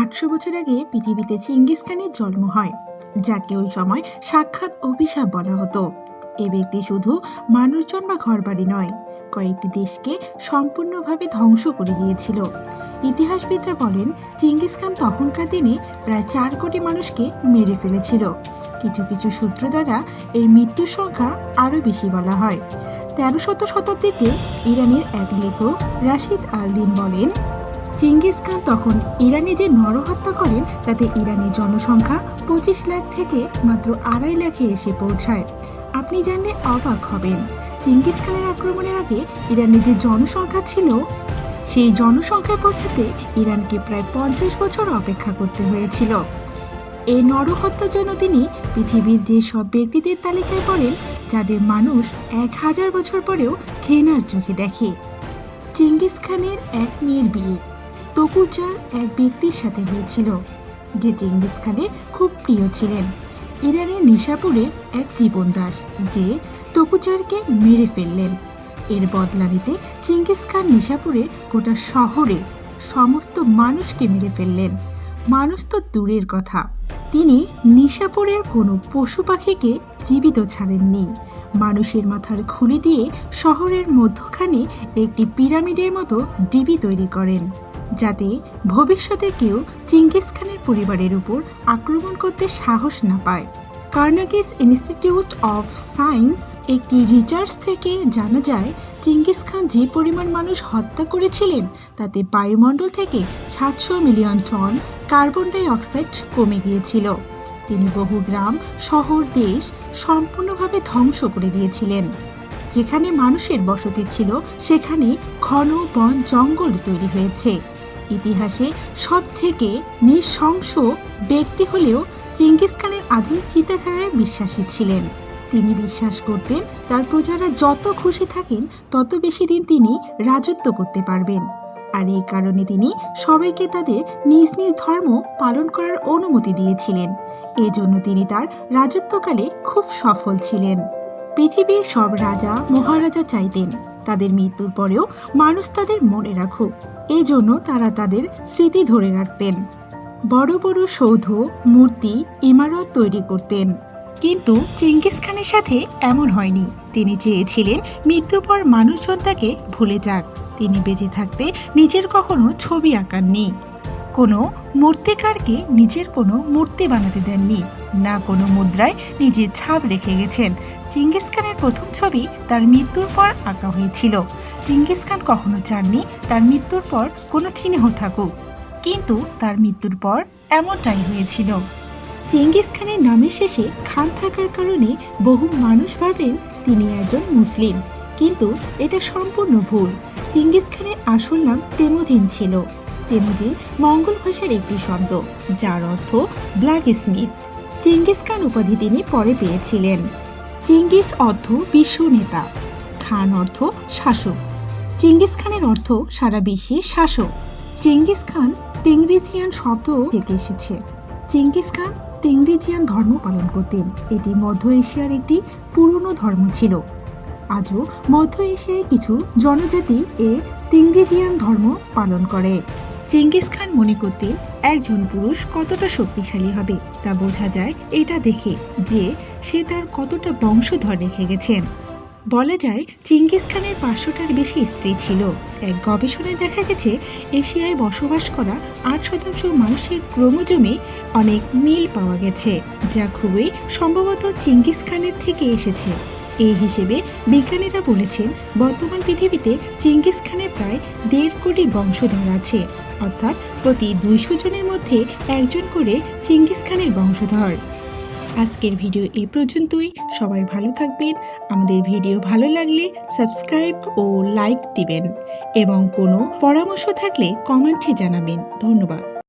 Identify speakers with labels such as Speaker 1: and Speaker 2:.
Speaker 1: আটশো বছর আগে পৃথিবীতে চিঙ্গিস খানের জন্ম হয়, যাকে ওই সময় সাক্ষাৎ অভিশাপ বলা হতো। এ ব্যক্তি শুধু মানুষজন বা ঘরবাড়ি নয়, কয়েকটি দেশকে সম্পূর্ণভাবে ধ্বংস করে দিয়েছিল। ইতিহাসবিদরা বলেন, চিঙ্গিস খান তখনকার দিনে প্রায় চার কোটি মানুষকে মেরে ফেলেছিল। কিছু কিছু সূত্র দ্বারা এর মৃত্যুর সংখ্যা আরও বেশি বলা হয়। তেরোশত শতাব্দীতে ইরানের এক লেখক রাশিদ আল দিন বলেন চিঙ্গিস খান তখন ইরানে যে নরহত্যা করেন, তাতে ইরানের জনসংখ্যা পঁচিশ লাখ থেকে মাত্র আড়াই লাখে এসে পৌঁছায়। আপনি জানলে অবাক হবেন। চিঙ্গিস খানের আক্রমণের আগে ইরানের যে জনসংখ্যা ছিল, সেই জনসংখ্যায় পৌঁছাতে ইরানকে প্রায় পঞ্চাশ বছর অপেক্ষা করতে হয়েছিল। এই নরহত্যার জন্য তিনি পৃথিবীর যে সব ব্যক্তিদের তালিকায় পড়েন, যাদের মানুষ এক হাজার বছর পরেও ঘৃণার চোখে দেখে। চিঙ্গিস খানের এক মেয়ের বিয়ে তকুচার এক ব্যক্তির সাথে হয়েছিল, যে চিঙ্গিস খানের খুব প্রিয় ছিলেন। ইরানের নিশাপুরে এক জীবনদাস, যে তকুচারকে মেরে ফেললেন। এর বদলা নিতে চিঙ্গিস খান নিশাপুরের গোটা শহরে সমস্ত মানুষকে মেরে ফেললেন। মানুষ তো দূরের কথা। তিনি নিশাপুরের কোনো পশু পাখিকে জীবিত ছাড়েননি। মানুষের মাথার খুলি দিয়ে শহরের মধ্যখানে একটি পিরামিডের মতো ডিবি তৈরি করেন। যাতে ভবিষ্যতে কেউ চিঙ্গিস খানের পরিবারের উপর আক্রমণ করতে সাহস না পায়। কার্নাগিস ইনস্টিটিউট অফ সায়েন্স একটি রিসার্চ থেকে জানা যায়, চিঙ্গিস খান যে পরিমাণ মানুষ হত্যা করেছিলেন, তাতে বায়ুমণ্ডল থেকে সাতশো million ton carbon dioxide কমে গিয়েছিল। তিনি বহু গ্রাম, শহর, দেশ সম্পূর্ণভাবে ধ্বংস করে দিয়েছিলেন। যেখানে মানুষের বসতি ছিল, সেখানে ঘন বন জঙ্গল তৈরি হয়েছে। ইতিহাসে সব থেকে নৃশংস ব্যক্তি হলেও চিঙ্গিস খানের আধুনিক চিন্তাধারায় বিশ্বাসী ছিলেন। তিনি বিশ্বাস করতেন, তার প্রজারা যত খুশি থাকেন, তত বেশি দিন তিনি রাজত্ব করতে পারবেন। আর এই কারণে তিনি সবাইকে তাদের নিজ নিজ ধর্ম পালন করার অনুমতি দিয়েছিলেন। এজন্য তিনি তার রাজত্বকালে খুব সফল ছিলেন। পৃথিবীর সব রাজা, মহারাজা চাইতেন। তাদের মৃত্যুর পরেও মানুষ তাদের মনে রাখুক। এই জন্য তারা তাদের স্মৃতি ধরে রাখতেন। বড় বড় সৌধ, মূর্তি, ইমারত তৈরি করতেন। কিন্তু চেঙ্গিস খানের সাথে এমন হয়নি। তিনি চেয়েছিলেন মৃত্যুর পর মানুষজন তাকে ভুলে যাক। তিনি বেঁচে থাকতে নিজের কখনো ছবি আঁকাননি। কোনো মূর্তিকারকে নিজের কোনো মূর্তি বানাতে দেননি, না কোনো মুদ্রায় নিজের ছাপ রেখে গেছেন। চিঙ্গিস খানের প্রথম ছবি তার মৃত্যুর পর আঁকা হয়েছিল। চিঙ্গিস খান কখনো চাননি তার মৃত্যুর পর কোনো চিহ্ন থাকুক, কিন্তু তার মৃত্যুর পর এমনটাই হয়েছিল। চেঙ্গিস খানের নামের শেষে খান থাকার কারণে বহু মানুষ ভাবেন তিনি একজন মুসলিম, কিন্তু এটা সম্পূর্ণ ভুল। চিঙ্গিস খানের আসল নাম তেমুজিন ছিল। তেমুজিন মঙ্গল ভাষার একটি শব্দ, যার অর্থ ব্ল্যাক স্মিথ চিঙ্গিস খান উপাধি তিনি পরে পেয়েছিলেন। চিঙ্গিস অর্থ বিশ্ব নেতা, খান অর্থ শাসক। চিঙ্গিস খানের অর্থ সারা বিশ্বে শাসক। চেঙ্গিস খান তেংরিজিয়ান শব্দ থেকে এসেছে। চেঙ্গিস খান তেংরিজিয়ান ধর্ম পালন করতেন। এটি মধ্য এশিয়ার একটি পুরনো ধর্ম ছিল। আজও মধ্য এশিয়ায় কিছু জনজাতি এ তেংরিজিয়ান ধর্ম পালন করে। চেঙ্গিস খান মনে করতেন একজন পুরুষ কতটা শক্তিশালী হবে তা বোঝা যায় এটা দেখে যে সে তার কতটা বংশধর রেখে গেছেন। বলা যায় চিঙ্গিস খানের পাঁচশোটার বেশি স্ত্রী ছিল। এক গবেষণায় দেখা গেছে, এশিয়ায় বসবাস করা আট শতাংশ মানুষের ক্রোমোজোমে অনেক মিল পাওয়া গেছে, যা খুবই সম্ভবত চিঙ্গিস খানের থেকে এসেছে। এই হিসেবে বিজ্ঞানীরা বলেছেন, বর্তমান পৃথিবীতে চিঙ্গিস খানের প্রায় দেড় কোটি বংশধর আছে। অর্থাৎ প্রতি দুইশো জনের মধ্যে একজন করে চিঙ্গিস খানের বংশধর। আজকের ভিডিও এই পর্যন্তই। সবাই ভালো থাকবেন। আমাদের ভিডিও ভালো লাগলে সাবস্ক্রাইব ও লাইক দিবেন। এবং কোনো পরামর্শ থাকলে কমেন্টে জানাবেন। ধন্যবাদ।